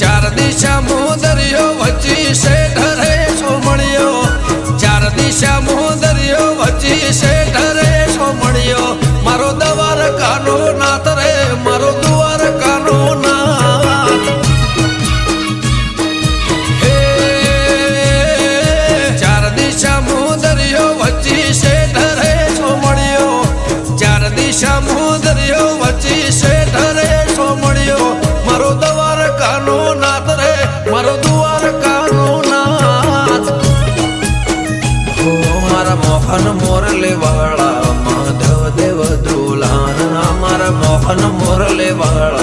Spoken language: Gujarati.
ચાર દિશા દરિયો વચ્ચી છે અમારા મોહન મોરલે વાળા માધવ દેવ દુલાન અમારા મોહન મોરલે વાળા